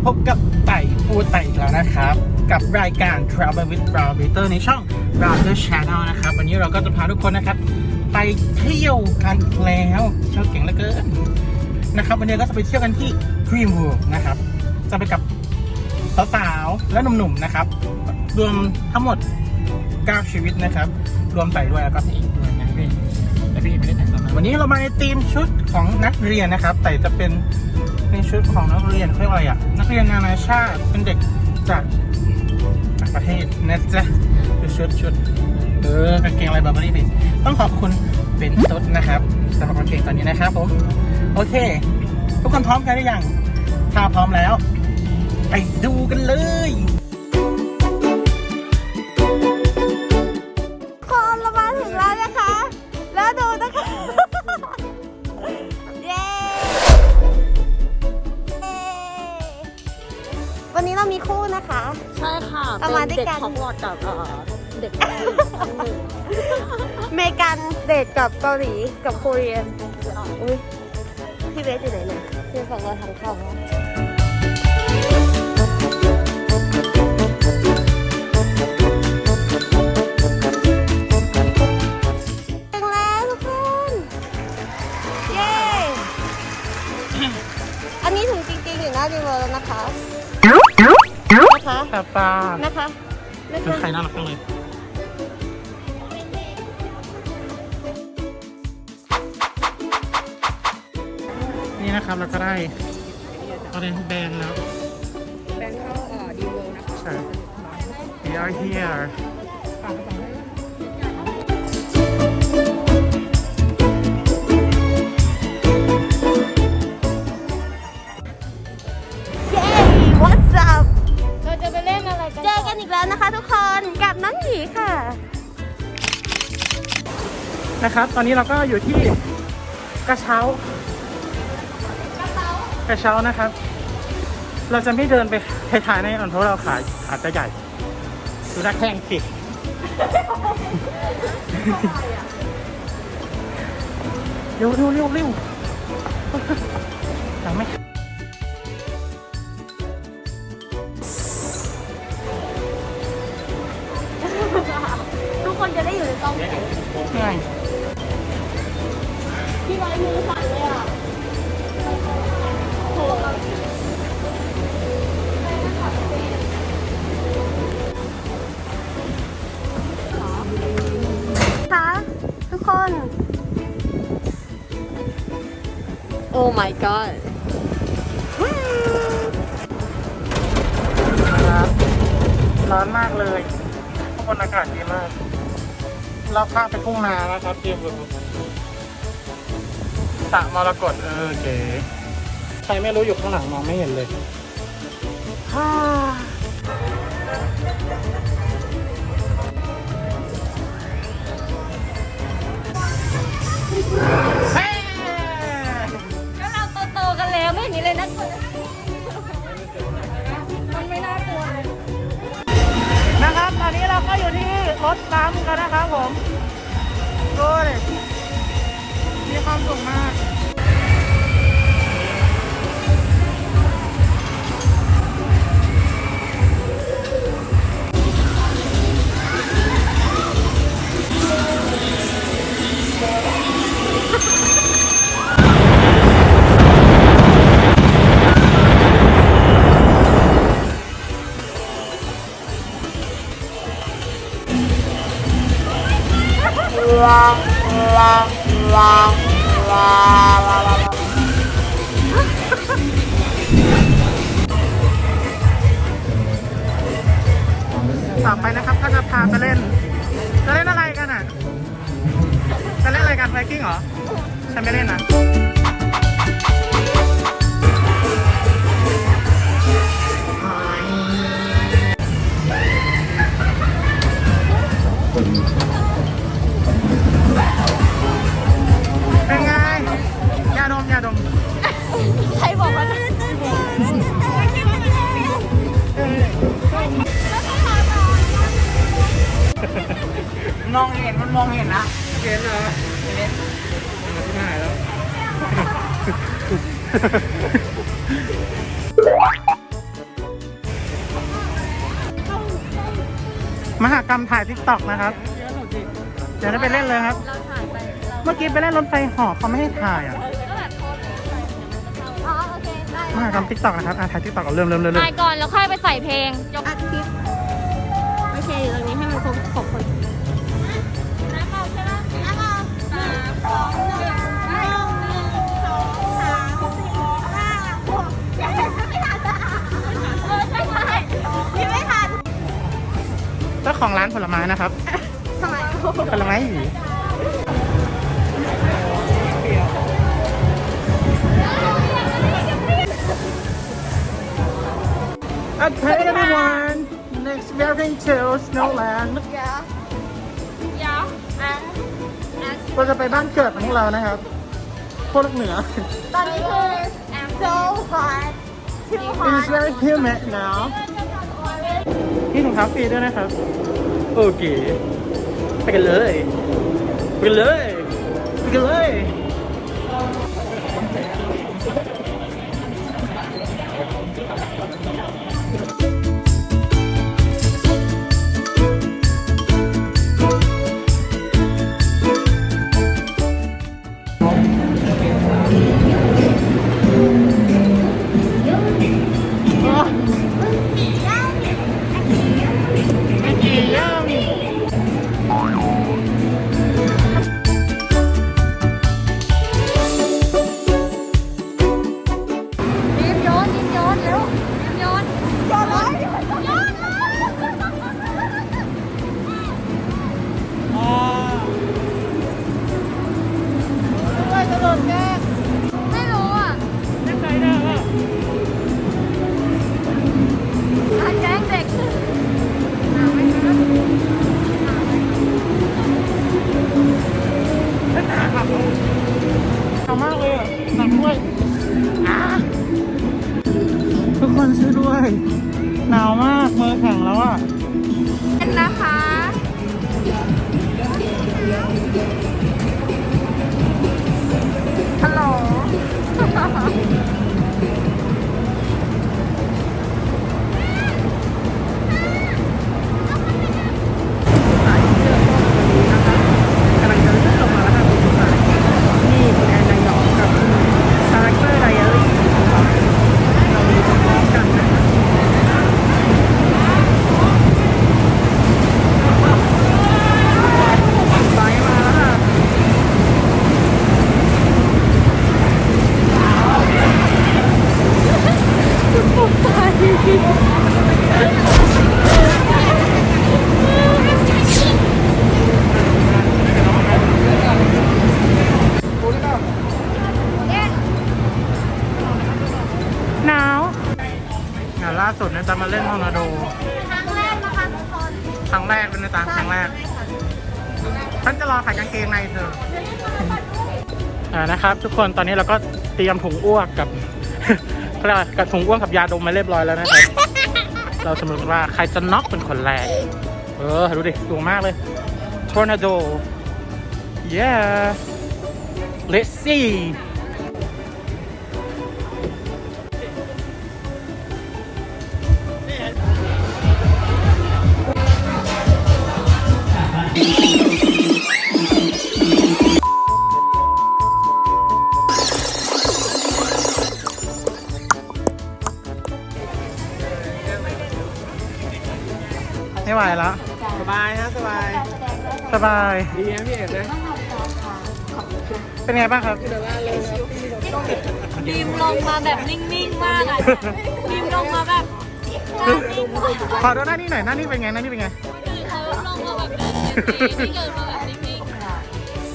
มาพบกับไต่ปูไต่อีกแล้วนะครับ กับรายการ Travel with b r o w b i t e r ในช่อง b r o w e r Channel นะครับ วันนี้เราก็จะพาทุกคนนะครับ ไปเที่ยวกันอีกแล้วเที่ยวเก่งเหลือเกินนะครับ วันนี้ก็จะไปเที่ยวกันที่ Green World นะครับ จะไปกับสาวๆและหนุ่มๆนะครับ รวมทั้งหมด 9 ชีวิตนะครับ รวมไต่ด้วยแล้วก็พี่อีกด้วยนะพี่แต่พี่ไม่ได้แต่งตัวมาวันนี้เรามาในทีมชุดของนักเรียนนะครับ แต่จะเป็น ในชุดของนักเรียนเรียกว่าอะไรอะนักเรียนนานาชาติเป็นเด็กจากต่างประเทศนะจ๊ะดูชุดชุดเออกางเกงอะไรแบบนี้พี่ต้องขอบคุณเป็นตุ๊ดนะครับสำหรับกางเกงตอนนี้นะครับผมโอเค ทุกคนพร้อมกันหรือยังถ้าพร้อมแล้ว ไปดูกันเลย เรามีคู่นะคะ ใช่ค่ะเอามาด้วยกันเด็กฮอกวอตส์กับเอ่อเด็กเกาหลีชั้นหนึ่งเมกันเดทกับเกาหลีกับโคเรียน อุ้ยพี่เบสอยู่ไหนเนี่ยพี่ฝั่งเราทางเข้าถึงแล้วทุกคน เย้ อันนี้ถึงจริงๆอยู่หน้าดีเวอร์แล้วนะคะ นะคะตาตานะคะนะเป็นคะ ใครน่ารักจังเลย นี่นะครับเราก็ได้ออเรนแบนแล้ว แบงค์เข้าเอ่อดีเวิลด์นะคะ ใช่ we are here เจอกันอีกแล้วนะคะทุกคนกับน้องหยีค่ะ นะครับ ตอนนี้เราก็อยู่ที่กระเช้ากระเช้านะครับ เราจะไม่เดินไปท้ายๆแน่นอนเพราะเราขาขาจะใหญ่ดูน้าแข้งสิเร็วเร็วเร็วเร็วหลังไหม my god ครับร้อนมากเลยข้างบนอากาศดีมากเราข้ามไปทุ่งนานะครับเตรียมดูสระมรกตเออเก๋ใครไม่รู้อยู่ข้างหลังมองไม่เห็นเลยฮ่า มหากรรมถ่ายทิกตอกนะครับ เดี๋ยวจะไปเล่นเลยครับ เราถ่ายไปเราเมื่อกี้ไปเล่นรถไฟเหอเขาไม่ให้ถ่ายอะ ก็แบบโพสต์ไปอ๋อโอเคได้มหากรรมทิกตอกนะครับอะถ่ายทิกตอกเอาเริ่มเริ่มเริ่มเริ่มถ่ายก่อนแล้วค่อยไปใส่เพลงจบอัดคลิปโอเคอยู่ตรงนี้ให้มันครบครบคนน้ำเอาใช่ไหมน้ำเอาสามสอง เจ้าของร้านผลไม้นะครับทำไมผลไม้หวี Okay everyone next we are going to Snowland เดี๋ยวเดี๋ยวอันเราจะไปบ้านเกิดของเรานะครับพวกเหนือ ตอนนี้คือ so hot too It is hot very humid now นี่ถุงเท้าฟรีด้วยนะครับ โอเค ไปกันเลย ไปกันเลย ไปกันเลย นะครับ ทุกคนตอนนี้เราก็เตรียมถุงอ้วกกับเขาเรียกว่ากับถุงอ้วกกับยาดมมาเรียบร้อยแล้วนะครับ เราสมมติว่าใครจะน็อกเป็นคนแรก เออ ดูดิสูงมากเลย Tornado yeah let's see บายดีนะพี่เอกนะเป็นไงบ้างครับ บีมลงมาแบบนิ่งๆมากอะบีมลงมาแบบนิ่งมากขอดูหน้านี่หน่อยหน้านี่เป็นไงหน้านี่เป็นไง คือเขาลงมาแบบนิ่งๆที่เกิดมาแบบนิ่ง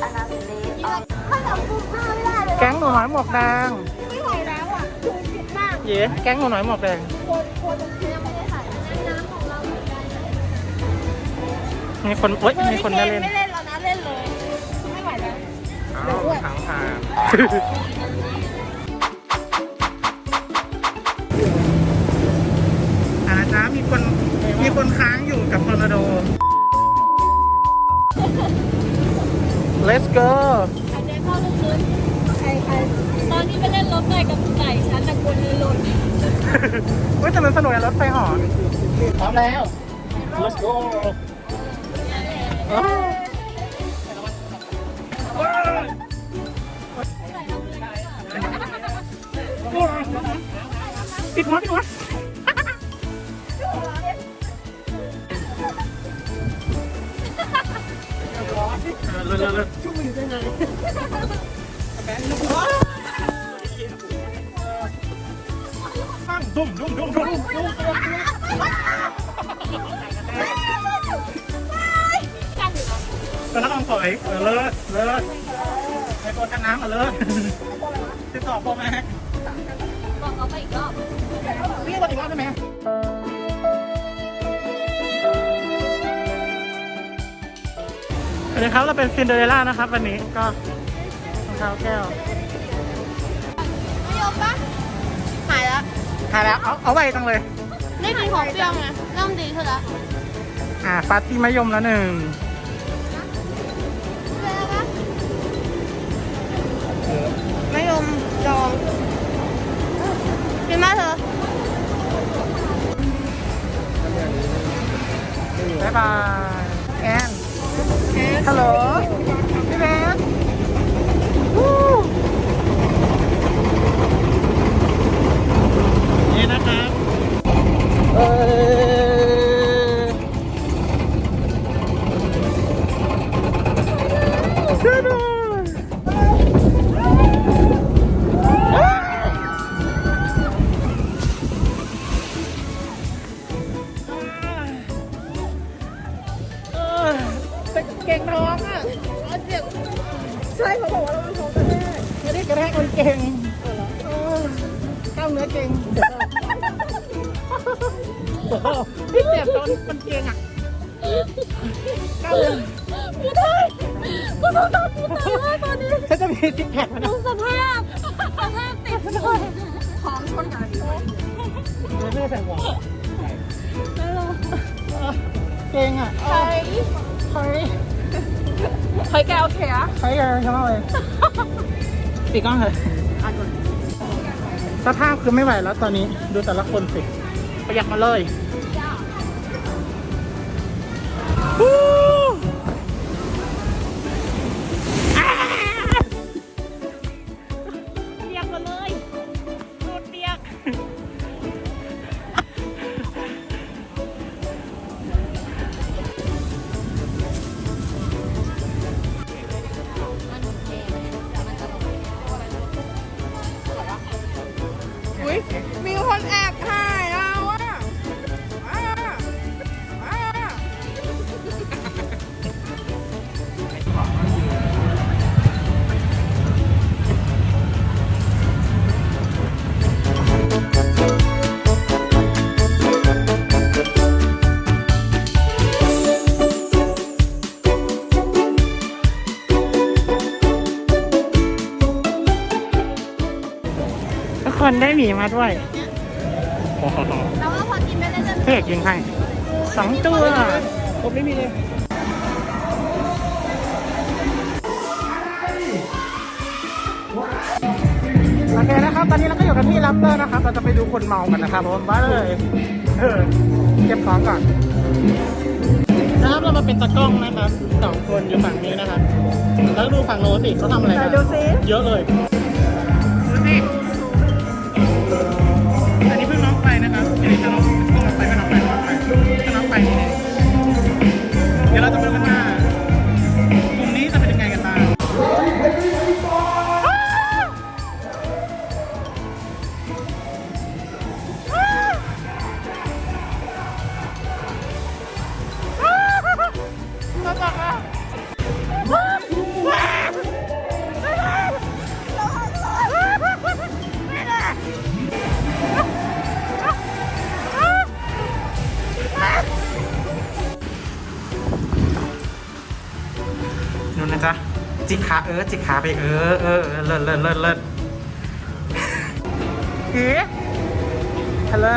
ถ้าเราพูดมากไม่ได้เลยแก๊งหนูน้อยหมวกแดงไม่ไหวแล้วอะคือคิดมาก เย้ แก๊งหนูน้อยหมวกแดงควรคว มีคนเอ้ยมีคนไม่เล่น ไม่เล่นแล้วนะเล่นเลยไม่ไหวแล้วอ้าวทางผ่านอ่านะจ๊ะมีคนมีคนค้างอยู่กับทอร์นาโด let's go ๆอันนี้เข้าลึกๆตอนที่ไปเล่นรถไฟกับไก่ฉันตะโกนเลยหล่นเว้ยแต่มันสนุกอะรถไฟเหอพร้อมแล้วเห็นป let's go เลิศเลิศเลิศดุ้มดุ้มดุ้มดุ้มกระลังสวยเลิศเลิศไอตัวกันน้ำอะเลิศติดต่อโปรแม็กบอกเขาไปอีกรอบพี่ตัวอีกรอบได้ไหม วัสดีครับเราเป็นซินเดอเรลล่านะครับวันนี้ก็รองเท้าแก้วไม่ยอมปะหายแล้วหายแล้วเอาเอาไว้จังเลยได้กินของเปรี้ยวไงเริ่มดีขึ้นแล้วอ่าปาร์ตี้มะยมแล้วหนึ่งไม่ยอมจองกินมาเถอะบ๊ายบายแอน ฮัล พี่เจ็บตอนคนเกงอะกล้ามเนื้อกูได้กูต้องทำกูตายแล้ตอนนี้ฉันจะมีซิกแพคนะดูสภาพสภาพติดเลยของชนกันไม่ได้ใส่หมวกเกงอะใครใครใครแกโอเคอะใครเออชอบเลยปิดกล้องเลยสภาพคือไม่ไหวแล้วตอนนี้ดูแต่ละคนสิ ประหยัดมาเลย ฮู้ มีมาด้วยโอ้โหแล้วว่าพอกินไปเรื่อยเพื่อกยิงให้สองตัว ผมไม่มีเลย โอเคนะครับ ตอนนี้เราก็อยู่กันที่ลับเตอร์นะครับ เราจะไปดูคนเมากันนะครับผมบ้าเลยเออเก็บของก่อน นะครับ เรามาเป็นตะกล้องนะครับสองคนอยู่ฝั่งนี้นะครับ แล้วดูฝั่งโน้นสิเขาทำอะไรกันดูสิเยอะเลย ดูสิ นะ ขาเออจิกขาไปเออเออเออเลิศเลิศเลิศเลิศเฮ้ฮัลโหล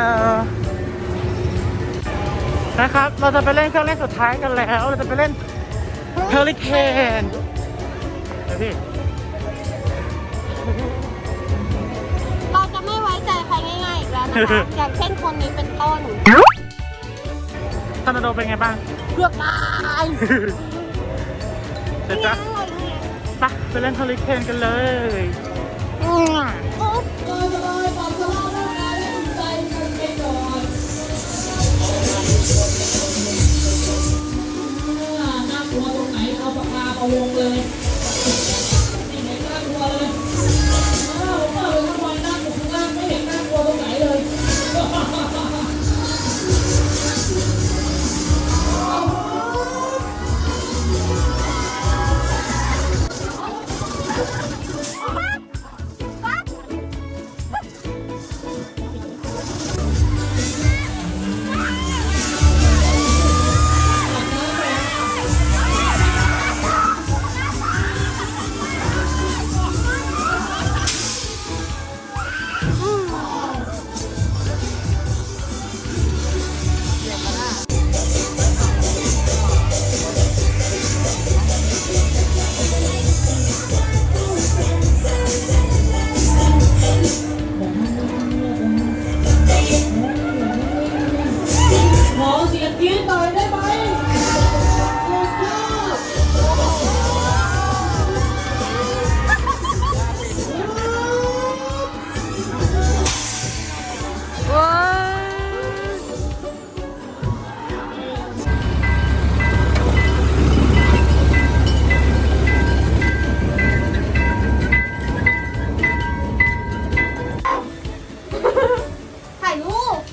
นะครับ เราจะไปเล่นเครื่องเล่นสุดท้ายกันแล้ว เราจะไปเล่นเฮอริเคนเดี๋ยวพี่เราจะไม่ไว้ใจใครง่ายๆอีกแล้วนะคะ อย่างเช่นคนนี้เป็นต้นทอร์นาโดเป็นไงบ้างเกือบตายเสร็จจ้ะ ไปไปเล่นเฮอริเคนกันเลยน่ากลัวตรงไหนเอาปากกาเอาวงเลย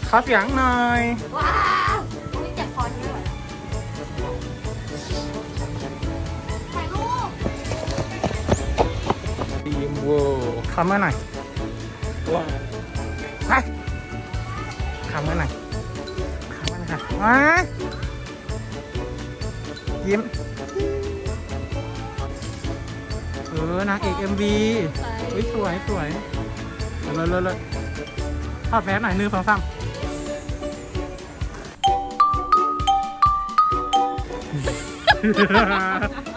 ขอเสียงหน่อย ว้าวนี่เจ็บคอนี่เลยถ่ายรูปดีมเวอร์คำเมื่อหน่อยว้าไปคำเมื่อหน่อยคำเมื่อหน่อยค่ะว้ายิ้มเออนางเอกเอ็มวีอุ้ยสวยสวยเลยเลยเลยทอดแมสหน่อยหนึ่งสองสาม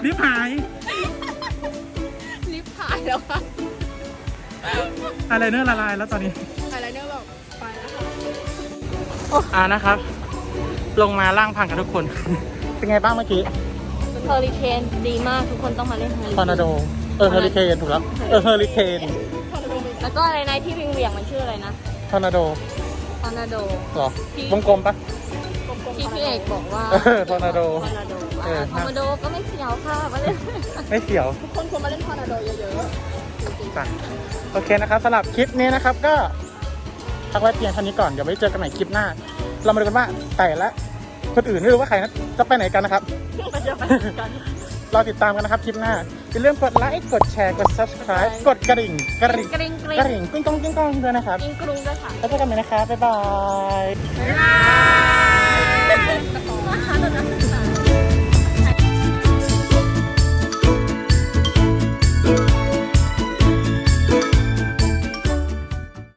รีบหายลิฟต์หายแล้วค่ะอะไรเนื้อละลายแล้วตอนนี้ อะไรเนี่ยแบบไปแล้วอ่านะครับ ลงมาล่างพังกันทุกคน เป็นไงบ้างเมื่อกี้เฮอริเคนดีมากทุกคนต้องมาเล่นเฮอริทอร์นาโด เออเฮอริเคนถูกแล้ว เออเฮอริเคนแล้วก็อะไรนะที่วิงเวียงมันชื่ออะไรนะทอร์นาโดทอร์นาโดเหรอวงกลมปะที่พี่เอกบอกว่าเออทอร์นาโด ทอร์นาโดเออ ทอร์นาโดก็ไม่เสียวค่ะมาเล่นไม่เสียวทุกคนควรมาเล่นทอร์นาโดเยอะจ้ะโอเคนะครับสำหรับคลิปนี้นะครับก็พักไว้เพียงเท่านี้ก่อน เดี๋ยวไว้เจอกันใหม่คลิปหน้า เรามาดูกันว่าแต่ละคนอื่นไม่รู้ว่าใครนะจะไปไหนกันนะครับ ๆมันจะไปกัน รอติดตามกันนะครับคลิปหน้าอย่าลืมกดไลค์กดแชร์กด subscribe กดกระดิ่งกระดิ่งกริ๊งกริ๊กงระดิ่งกิ้งก้องกิ้งก้องด้วยนะครับกริ๊งกรุงด้วยค่ะแล้วเจอกันใหม่นะครับบ๊ายบายบ๊ายบาย